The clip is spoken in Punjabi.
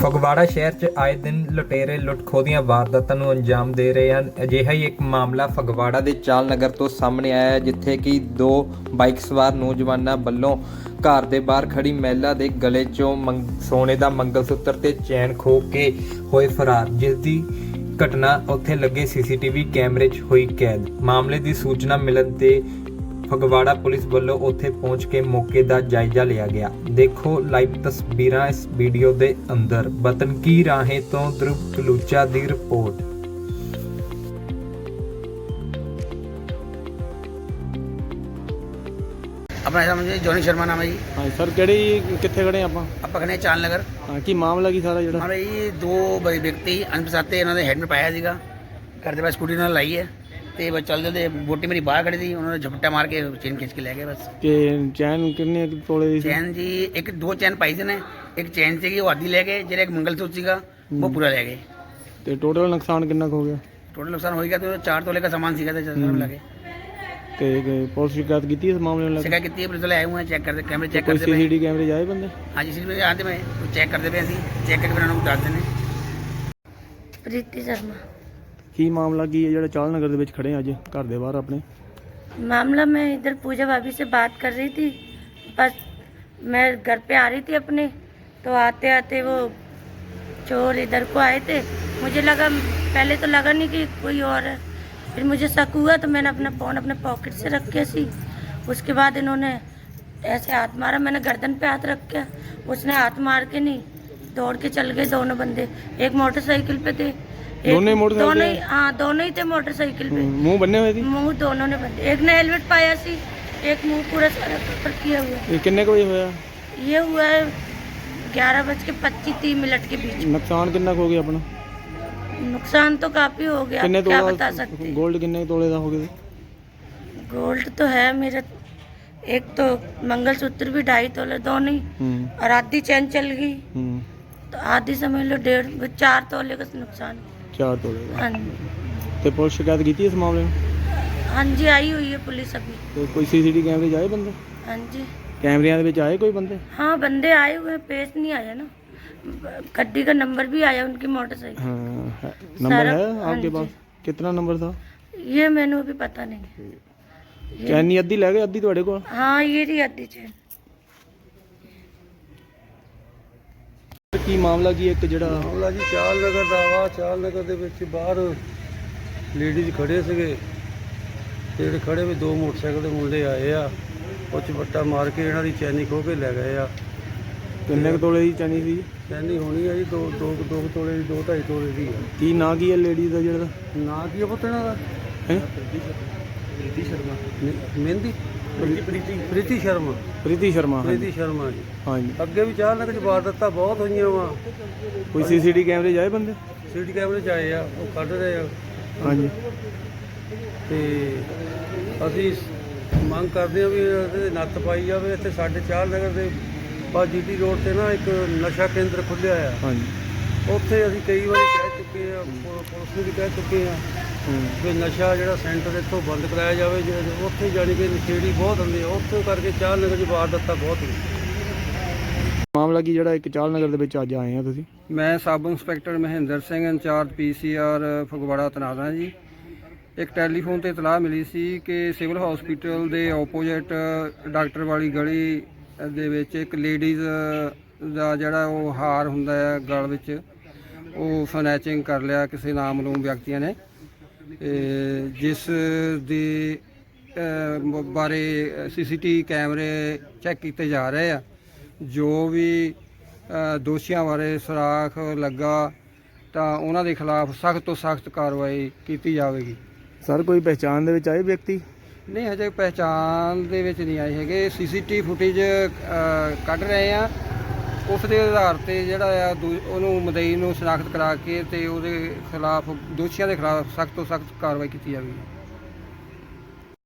ਫਗਵਾੜਾ ਸ਼ਹਿਰ 'ਚ ਆਏ ਦਿਨ ਲੁਟੇਰੇ ਲੁੱਟਖੋ ਦੀਆਂ ਵਾਰਦਾਤਾਂ ਨੂੰ ਅੰਜਾਮ ਦੇ ਰਹੇ ਹਨ। ਅਜਿਹਾ ਹੀ ਇੱਕ ਮਾਮਲਾ ਫਗਵਾੜਾ ਦੇ ਚਾਲ ਨਗਰ ਤੋਂ ਸਾਹਮਣੇ ਆਇਆ ਹੈ, ਜਿੱਥੇ ਕਿ ਦੋ ਬਾਈਕ ਸਵਾਰ ਨੌਜਵਾਨਾਂ ਵੱਲੋਂ ਘਰ ਦੇ ਬਾਹਰ ਖੜੀ ਮਹਿਲਾ ਦੇ ਗਲੇ 'ਚੋਂ ਮੰਗ- ਸੋਨੇ ਦਾ ਮੰਗਲਸੂਤਰ ਤੇ ਚੈਨ ਖੋ ਕੇ ਹੋਏ ਫਰਾਰ, ਜਿਸ ਦੀ ਘਟਨਾ ਉੱਥੇ ਲੱਗੇ ਸੀਸੀਟੀਵੀ ਕੈਮਰੇ 'ਚ ਹੋਈ ਕੈਦ। ਮਾਮਲੇ ਦੀ ਸੂਚਨਾ ਮਿਲਣ ਤੇ ਫਗਵਾੜਾ ਪੁਲਿਸ ਵੱਲੋਂ ਉੱਥੇ ਪਹੁੰਚ ਕੇ ਮੌਕੇ ਦਾ ਜਾਇਜ਼ਾ ਲਿਆ ਗਿਆ। ਦੇਖੋ ਲਾਈਵ ਤਸਵੀਰਾਂ ਇਸ ਵੀਡੀਓ ਦੇ ਅੰਦਰ। ਵਤਨ ਕੀ ਰਾਹੇ ਤੋਂ ਧਰੁਵ ਕਲੂਚਾ ਦੀ ਰਿਪੋਰਟ। ਆਪਣਾ ਨਾਮ ਜੀ ਜੋਨੀ ਸ਼ਰਮਾ ਨਾਮ ਹੈ ਜੀ। ਹਾਂ ਸਰ ਕਿਹੜੀ ਕਿੱਥੇ ਖੜੇ ਆਪਾਂ? ਆਪਾਂ ਖਨੇ ਚਾਲ ਨਗਰ। ਹਾਂ ਕੀ ਮਾਮਲਾ ਕੀ ਸਾਰਾ ਜਿਹੜਾ? ਹਮਾਰੇ ਜੀ ਦੋ ਬੜੇ ਵਿਅਕਤੀ ਅਣਪਛਾਤੇ ਇਹਨਾਂ ਦੇ ਹੈਲਮਟ ਪਾਇਆ ਸੀਗਾ। ਘਰ ਦੇ ਬਾਹਰ ਸਕੂਟੀ ਨਾਲ ਲਾਈ ਹੈ। ਤੇ ਬਸ ਚਲਦੇ ਤੇ ਬੋਟੀ ਮੇਰੀ ਬਾਹਰ ਖੜੀ ਸੀ ਉਹਨਾਂ ਨੇ ਝਪਟਾ ਮਾਰ ਕੇ ਚੇਨ ਖਿੱਚ ਕੇ ਲੈ ਗਏ ਬਸ। ਤੇ ਚੈਨ ਕਿੰਨੇ ਕੁ ਤੋਲੇ ਦੀ ਸੀ? ਚੈਨ ਜੀ ਇੱਕ ਦੋ ਚੈਨ ਪਾਈ ਸੀ ਨੇ ਇੱਕ ਚੈਨ ਸੀਗੀ ਉਹ ਆਦੀ ਲੈ ਗਏ ਜਿਹੜਾ ਇੱਕ ਮੰਗਲਸੂਤਰ ਸੀਗਾ ਉਹ ਪੂਰਾ ਲੈ ਗਏ। ਤੇ ਟੋਟਲ ਨੁਕਸਾਨ ਕਿੰਨਾ ਕੁ ਹੋ ਗਿਆ? ਟੋਟਲ ਨੁਕਸਾਨ ਹੋ ਗਿਆ ਤੇ 4 ਤੋਲੇ ਦਾ ਸਾਮਾਨ ਸੀਗਾ ਤੇ ਚੰਦਰ ਲੱਗੇ ਤੇ ਇੱਕ ਪੁਲਿਸ ਸ਼ਿਕਾਇਤ ਕੀਤੀ ਇਸ ਮਾਮਲੇ ਨੂੰ ਲੈ ਕੇ? ਸਿਕਾ ਕੀਤੀ ਹੈ, ਪੁਲਿਸ ਵਾਲੇ ਆਏ ਹੋਏ ਚੈੱਕ ਕਰਦੇ ਕੈਮਰੇ ਚੈੱਕ ਕੋਈ ਕਰਦੇ ਪਏ। ਸੀਸੀਟੀ ਕੈਮਰੇ ਜਾਏ ਬੰਦੇ? ਹਾਂਜੀ ਸਿਰ ਆਂਦੇ ਮੈਂ ਚੈੱਕ ਕਰਦੇ ਪਏ ਅਸੀਂ ਚੈੱਕ ਕਰਕੇ ਫਿਰ ਉਹਨਾਂ ਨੂੰ ਦੱਸਦੇ ਨੇ ਪ੍ਰੀਤੀ ਸ਼ਰਮਾ। ਕੀ ਮਾਮਲਾ ਕੀ ਹੈ ਜਿਹੜਾ ਚਾਲ नगर ਦੇ ਵਿੱਚ ਖੜੇ ਆ ਅੱਜ ਘਰ ਦੇ ਬਾਹਰ ਆਪਣੇ मामला मैं इधर पूजा भाभी से बात कर रही थी बस मैं घर पे आ रही थी अपने तो आते आते वो चोर इधर को आए थे मुझे लगा पहले तो लगा नहीं कि कोई और है फिर मुझे शक हुआ तो मैंने अपना फ़ोन अपने पॉकेट से रख के सी उसके बाद इन्होंने ऐसे हाथ मारा मैंने गर्दन पे हाथ रख के उसने हाथ मार के नहीं दौड़ के चल गए दोनों बंदे एक मोटरसाइकिल पे थे एक- दोनों ही मोटरसाइकिल दोनों ही हाँ दोनों ही थे मोटरसाइकिल पे मुंह बने हुए थी मुंह दोनों ने बंद एक ने हेलमेट पाया सी एक मुंह पूरा सारा कवर किया हुआ ये किन्ने को होया ये हुआ है ग्यारह बज के पच्चीस तीस मिनट के बीच ਨੁਕਸਾਨ ਕਿੰਨਾ ਕੁ ਹੋ ਗਿਆ ਆਪਣਾ नुकसान तो काफी हो गया ਕਿੰਨੇ क्या बता ਤੋਲਾ सकते ਗੋਲਡ ਕਿੰਨੇ ਤੋਲੇ ਦਾ ਹੋ ਗਿਆ ਸੀ? गोल्ड तो है मेरा एक तो मंगलसूत्र भी ढाई तोले दोनों ही ਹੂੰ और आधी चैन चल गई हम्म तो आधी समझ लो डेढ़ चार तोले का नुकसान 4 ਤੋਲੇ ਦਾ हाँ जी ਤੇ ਪੁਲਿਸ ਸ਼ਿਕਾਇਤ ਕੀਤੀ ਇਸ ਮਾਮਲੇ ਨੂੰ हाँ जी आई हुई है पुलिस अभी ਤੇ ਕੋਈ ਸੀਸੀਟੀ ਕੈਮਰੇ ਜਾਏ ਬੰਦੇ हाँ जी ਕੈਮਰਿਆਂ ਦੇ ਵਿੱਚ ਆਏ ਕੋਈ ਬੰਦੇ हाँ बंदे आए हुए हैं पेश नहीं आया ना गड्डी का नंबर भी आया उनकी मोटरसाइकिल हाँ है- नंबर सारा- है हाँ आपके जी। पास कितना नंबर था ये मैंने अभी पता नहीं ਚੈਨੀ ਅੱਧੀ ਲੈ ਗਏ ਅੱਧੀ ਤੁਹਾਡੇ ਕੋਲ हाँ ये रही आधी चैन ਕੀ ਮਾਮਲਾ ਕੀ ਇੱਕ ਜਿਹੜਾ ਮਾਮਲਾ ਜੀ ਚਾਲ ਨਗਰ ਦਾ ਵਾ। ਚਾਲ ਨਗਰ ਦੇ ਵਿੱਚ ਬਾਹਰ ਲੇਡੀਜ਼ ਖੜੇ ਸੀਗੇ। ਤੇ ਜਿਹੜੇ ਖੜੇ ਵੀ ਦੋ ਮੋਟਰਸਾਈਕਲ ਦੇ ਮੁੰਡੇ ਆਏ ਆ। ਉਹ 'ਚ ਵੱਟਾ ਮਾਰ ਕੇ ਇਹਨਾਂ ਦੀ ਚੈਨੀ ਖੋਹ ਕੇ ਲੈ ਗਏ ਆ। ਕਿੰਨੇ ਕੁ ਤੋਲੇ ਦੀ ਚੈਨੀ ਸੀ? ਚੈਨੀ ਹੋਣੀ ਆ ਜੀ ਦੋ ਦੋ ਦੋ ਕੁ ਤੋਲੇ ਦੀ ਦੋ ਢਾਈ ਤੋਲੇ ਦੀ ਆ। ਕੀ ਨਾਂ ਕੀ ਹੈ ਲੇਡੀਜ਼ ਦਾ ਜਿਹੜਾ? ਨਾਂ ਕੀ ਆ ਪੁੱਤ ਇਹਨਾਂ ਦਾ? ਹੈ? ਸ਼ਰਮਾ। ਮਹਿੰਦੀ? ਪ੍ਰੀਤੀ ਪ੍ਰੀਤੀ ਸ਼ਰਮਾ। ਪ੍ਰੀਤੀ ਸ਼ਰਮਾ ਹਾਂਜੀ। ਪ੍ਰੀਤੀ ਸ਼ਰਮਾ ਜੀ। ਹਾਂਜੀ। ਅੱਗੇ ਵੀ ਚਾਲ ਨਗਰ 'ਚ ਵਾਰਦਾਤਾਂ ਬਹੁਤ ਹੋਈਆਂ ਵਾ। ਕੋਈ ਸੀਸੀਟੀ ਕੈਮਰੇ ਜਾਏ ਬੰਦੇ? ਸੀਟੀ ਕੈਮਰੇ 'ਚ ਆਏ ਆ ਉਹ ਕੱਢ ਰਹੇ ਆ। ਹਾਂਜੀ। ਤੇ ਅਸੀਂ ਮੰਗ ਕਰਦੇ ਹਾਂ ਵੀ ਇਹਦੇ ਤੇ ਨੱਥ ਪਾਈ ਜਾਵੇ ਇੱਥੇ ਸਾਡੇ ਚਾਲ ਨਗਰ ਦੇ ਬਾ ਜੀਟੀ ਰੋਡ ਤੇ ਨਾ ਇੱਕ ਨਸ਼ਾ ਕੇਂਦਰ ਖੁੱਲਿਆ ਆ। ਹਾਂਜੀ। ਉੱਥੇ ਅਸੀਂ ਕਈ ਵਾਰੀ ਕਹਿ ਚੁੱਕੇ ਆ ਪੁ- ਪੁਲਿਸ ਨੂੰ ਵੀ ਕਹਿ ਚੁੱਕੇ ਆ ਹੂੰ। ਵੀ ਨਸ਼ਾ ਜਿਹੜਾ ਸੈਂਟਰ ਇੱਥੋਂ ਬੰਦ ਕਰਾਇਆ ਜਾਵੇ ਜੇ ਉੱਥੇ ਜਾਣੀ ਕਿ ਨਸ਼ੇੜੀ ਬਹੁਤ ਹੁੰਦੇ ਆ ਉੱਥੋਂ ਕਰਕੇ ਚਾਲ ਨਗਰ 'ਚ ਵਾਰਦਾਤਾਂ ਬਹੁਤ ਹੁੰਦੀਆਂ ਮਾਮਲਾ ਕੀ ਜਿਹੜਾ ਇੱਕ ਚਾਲ ਨਗਰ ਦੇ ਵਿੱਚ ਅੱਜ ਆਏ ਆ ਤੁਸੀਂ? ਮੈਂ sub inspector Mahinder Singh incharge PCR Phagwara ਤੈਨਾਤ ਹਾਂ ਜੀ। ਇੱਕ ਟੈਲੀਫੋਨ ਤੇ ਇਤਲਾਹ ਮਿਲੀ ਸੀ ਕਿ ਸਿਵਲ ਹਸਪੀਟਲ ਦੇ ਆਪੋਜ਼ਿਟ ਡਾਕਟਰ ਵਾਲੀ ਗਲੀ ਦੇ ਵਿੱਚ ਇੱਕ ਲੇਡੀਜ਼ ਦਾ ਜਿਹੜਾ ਉਹ ਹਾਰ ਹੁੰਦਾ ਹੈ ਗਲ ਵਿੱਚ। ਉਹ ਸਨੈਚਿੰਗ ਕਰ ਲਿਆ ਕਿਸੇ ਨਾਮਲੂਮ ਵਿਅਕਤੀਆਂ ਨੇ। ਜਿਸ ਦੀ ਬਾਰੇ ਸੀਸੀਟੀ ਕੈਮਰੇ ਚੈੱਕ ਕੀਤੇ ਜਾ ਰਹੇ ਆ ਜੋ ਵੀ ਦੋਸ਼ੀਆਂ ਬਾਰੇ ਸੁਰਾਖ ਲੱਗਾ ਤਾਂ ਉਹਨਾਂ ਦੇ ਖਿਲਾਫ ਸਖਤ ਤੋਂ ਸਖਤ ਕਾਰਵਾਈ ਕੀਤੀ ਜਾਵੇਗੀ। ਸਰ ਕੋਈ ਪਹਿਚਾਣ ਦੇ ਵਿੱਚ ਆਏ ਵਿਅਕਤੀ? ਨਹੀਂ ਹਜੇ ਪਹਿਚਾਣ ਦੇ ਵਿੱਚ ਨਹੀਂ ਆਏ ਹੈਗੇ। ਸੀਸੀਟੀ ਫੁਟੇਜ ਕੱਢ ਰਹੇ ਆ। ਉਸ ਦੇ ਆਧਾਰ ਤੇ ਜਿਹੜਾ ਆ ਦੂ- ਉਹਨੂੰ ਮਦਈ ਨੂੰ ਸ਼ਨਾਖਤ ਕਰਾ ਕੇ ਤੇ ਉਹਦੇ ਖਿਲਾਫ, ਦੋਸ਼ੀਆਂ ਦੇ ਖਿਲਾਫ ਸਖਤ ਤੋਂ ਸਖਤ ਕਾਰਵਾਈ ਕੀਤੀ ਜਾਵੇਗੀ।